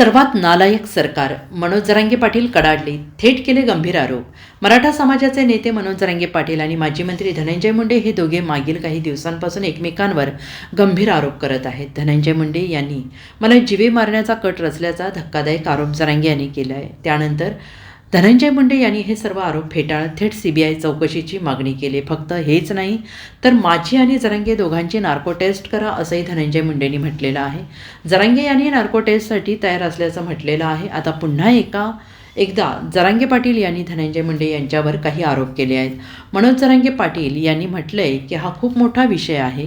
सर्वात नालायक सरकार. मनोज जरांगे पाटील कडाडले. थेट केले गंभीर आरोप. मराठा समाजाचे नेते मनोज जरांगे पाटील आणि माजी मंत्री धनंजय मुंडे हे दोघे मागील काही दिवसांपासून एकमेकांवर गंभीर आरोप करत आहेत. धनंजय मुंडे यांनी मला जीवे मारण्याचा कट रचल्याचा धक्कादायक आरोप जरांगे यांनी केला आहे त्यानंतर धनंजय मुंडे यांनी हे सर्व आरोप फेटाळत थेट सीबीआय चौकशीची मागणी केली. फक्त हेच नाही तर माझी आणि जरांगे दोघांची नार्को टेस्ट करा असंही धनंजय मुंडेंनी म्हटलेलं आहे. जरांगे यांनी नार्को टेस्टसाठी तयार असल्याचं म्हटलेलं आहे. आता पुन्हा एका एकदा जरांगे पाटील यांनी धनंजय मुंडे यांच्यावर काही आरोप केले आहेत. मनोज जरांगे पाटील यांनी म्हटलंय की हा खूप मोठा विषय आहे.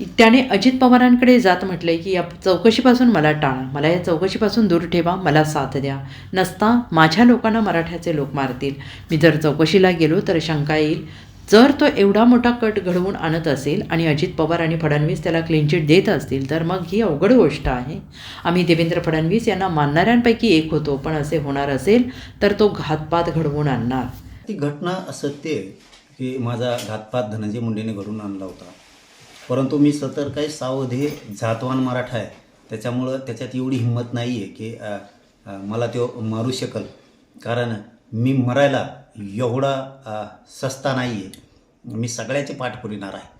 त्याने अजित पवारांकडे जात म्हटले की या चौकशीपासून मला टाळा. मला या चौकशीपासून दूर ठेवा. मला साथ द्या. नसता माझ्या लोकांना मराठ्याचे लोक मारतील. मी जर चौकशीला गेलो तर शंका येईल. जर तो एवढा मोठा कट घडवून आणत असेल आणि अजित पवार आणि फडणवीस त्याला क्लीन चिट देत असतील तर मग ही अवघड गोष्ट आहे. आम्ही देवेंद्र फडणवीस यांना मानणाऱ्यांपैकी एक होतो. पण असे होणार असेल तर तो घातपात घडवून आणणार. ती घटना असत्य की माझा घातपात धनंजय मुंडेने घडवून आणला होता. परंतु मी सतर्क आहे सावधे जातवान मराठा आहे. त्याच्यामुळं त्याच्यात एवढी हिंमत नाही आहे की मला तो मारू शकल. कारण मी मरायला एवढा सस्ता नाही आहे मी सगळ्याचे पाठ पुरिणार आहे.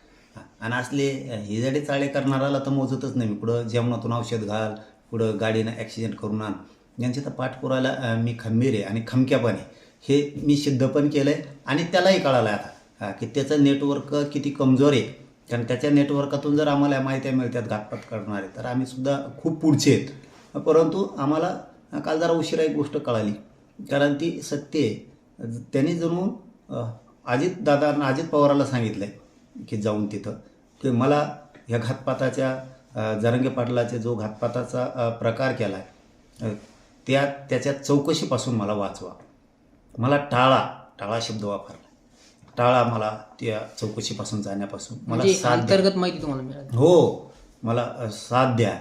आणि असले हिजडे चाळे करणाराला तर मोजतच नाही मी. कुठं जेवणातून औषध घाल कुठं गाडीनं ॲक्सिडेंट करून आण. यांचे तर पाठपुरायला मी खंबीर आहे आणि खमक्यापणे हे मी सिद्ध पण केलं आहे आणि त्यालाही कळालं आहे आता हा, की त्याचं नेटवर्क किती कमजोर आहे. कारण त्याच्या नेटवर्कातून जर आम्हाला माहिती मिळतात घातपात करणारे तर आम्ही सुद्धा खूप पुढचे आहेत. परंतु आम्हाला काल जरा उशिरा एक गोष्ट कळाली. कारण ती सत्य आहे. त्यांनी जणू अजित दादांना अजित पवाराला सांगितलं आहे की जाऊन तिथं. की मला ह्या घातपाताच्या जरंगे पाटलाचे जो घातपाताचा प्रकार केला आहे त्या त्याच्या चौकशीपासून मला वाचवा. मला टाळा टाळा शब्द वापरला टाळा मला त्या चौकशीपासून जाण्यापासून. मला म्हणजे साथ द्या. अंतर्गत माहिती तुम्हाला मिळाली. हो मला अ, साथ द्या.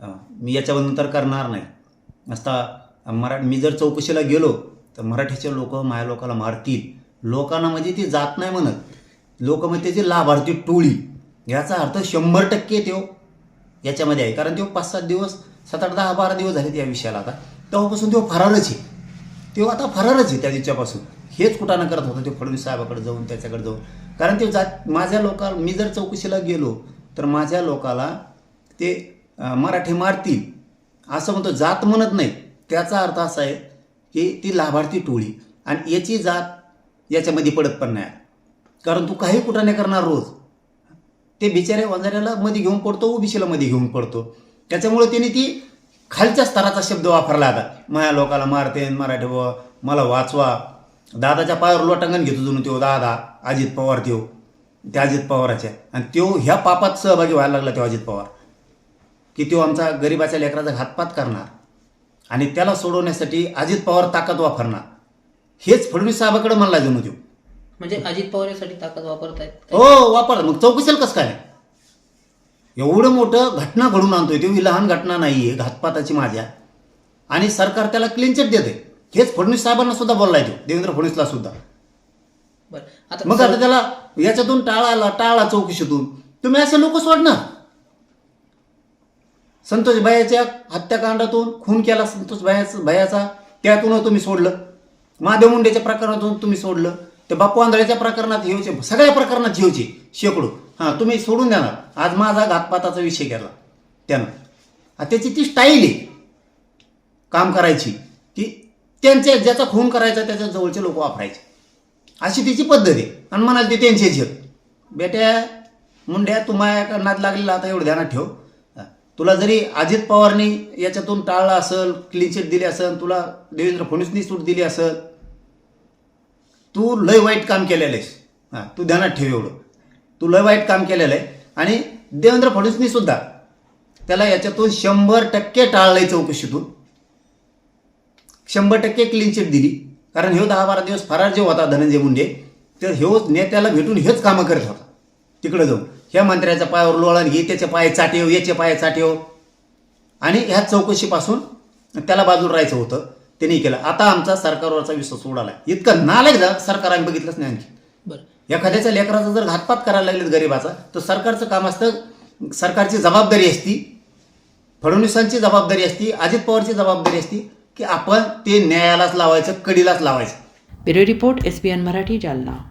अ, मी याच्यानंतर करणार नाही. असता मरा मी जर चौकशीला गेलो तर मराठीचे लोक माझ्या लोकाला मारतील. लोकांना म्हणजे ती जात नाही म्हणत. लोक म्हणजे त्याची लाभार्थी टोळी. याचा अर्थ शंभर टक्के तो याच्यामध्ये आहे. कारण तो पाच सात दिवस सात आठ दहा बारा दिवस झाले त्या विषयाला आता. तेव्हापासून तो फरारच आहे. तो आता फरारच आहे त्या दिवसापासून हेच कुठानं करत होता ते फडणवीस साहेबाकडे जाऊन त्याच्याकडे जाऊन. कारण ते जात माझ्या लोकाला मी जर चौकशीला गेलो तर माझ्या लोकाला ते मराठी मारतील. असं म्हणतो जात म्हणत नाही. त्याचा अर्थ असा आहे की ती लाभार्थी टोळी. आणि याची जात याच्यामध्ये पडत पण नाही. कारण तू काही कुठाने करणार रोज. ते बिचारे वंजाऱ्याला मध्ये घेऊन पडतो ओबीसीला मध्ये घेऊन पडतो. त्याच्यामुळे त्याने ती खालच्या स्तराचा शब्द वापरला आता. माझ्या लोकाला मारते मराठी मला वाचवा दादाच्या पायावर लोटांगण घेतो जणू तो दादा अजित पवार त्यो त्या अजित पवाराच्या. आणि त्यो ह्या पापात सहभागी व्हायला लागला तो अजित पवार. की तो आमचा गरिबाच्या लेकराचा घातपात करणार. आणि त्याला सोडवण्यासाठी अजित पवार ताकद वापरणार. हेच फडणवीस साहेबाकडे म्हणला जणू त्यो. म्हणजे अजित पवार यासाठी ताकद वापरतायत हो वापर. मग चौकशीला कसं काय? एवढं मोठं घटना घडून आणतोय तो ही लहान घटना नाही आहे घातपाताची माझ्या. आणि सरकार त्याला क्लीन चिट देते हेच फडणवीस साहेबांना सुद्धा बोललाय तो देवेंद्र फडणवीसला सुद्धा. बरं आता मग आता त्याला याच्यातून टाळाला टाळा चौकशीतून. तुम्ही असे लोक सोडणार. संतोष भयाच्या हत्याकांडातून खून केला संतोष भयाचा भयाचा त्यातून तुम्ही सोडलं. महादेव मुंडेच्या प्रकरणातून तुम्ही सोडलं. ते बापू आंधळ्याच्या प्रकरणात हेवचे सगळ्या प्रकरणात हेवचे शेकडो. हां तुम्ही सोडून देणार. आज माझा घातपाताचा विषय केला त्यानं. त्याची ती स्टाईल आहे. काम करायची की त्यांचे ज्याचा खून करायचा त्याच्या जवळचे लोक वापरायचे. अशी तिची पद्धत आहे. आणि म्हणाल ते त्यांचे जग बेट्या मुंड्या तू नाद लागलेला आता एवढं ध्यानात ठेव. तुला जरी अजित पवारनी याच्यातून टाळलं असेल क्लीन चिट दिली असेल तुला देवेंद्र फडणवीसनी सूट दिली असेल तू लय वाईट काम केलेलं आहेस. हां. तू ध्यानात ठेव एवढं. तू लय वाईट काम केलेलं आहे. आणि देवेंद्र फडणवीसनी सुद्धा त्याला याच्यातून शंभर टक्के टाळलंय चौकशीतून. शंभर टक्के क्लीन चिट दिली. कारण ह्यो दहा बारा दिवस फरार जे होता धनंजय मुंडे तर ह्यो नेत्याला भेटून हेच कामं करत होता. तिकडं जाऊन. ह्या मंत्र्याच्या पायावर लोळण घे त्याचे पाय चाटेव याचे पाय चाटेव. आणि ह्या चौकशीपासून त्याला बाजूला राहायचं होतं. त्यांनी केलं. आता आमचा सरकारवरचा विश्वास उडाला इतकं नालायक जा सरकार आम्ही बघितलंच नाही आणखी. बरं. एखाद्याच्या लेकराचा जर घातपात करायला लागलेत गरिबाचा तर सरकारचं काम असतं सरकारची जबाबदारी असती. फडणवीसांची जबाबदारी असती अजित पवारची जबाबदारी असती. की आपण ते न्यायालाच लावायचं कडीलाच लावायचं. Bureau report S B N Marathi Jalna.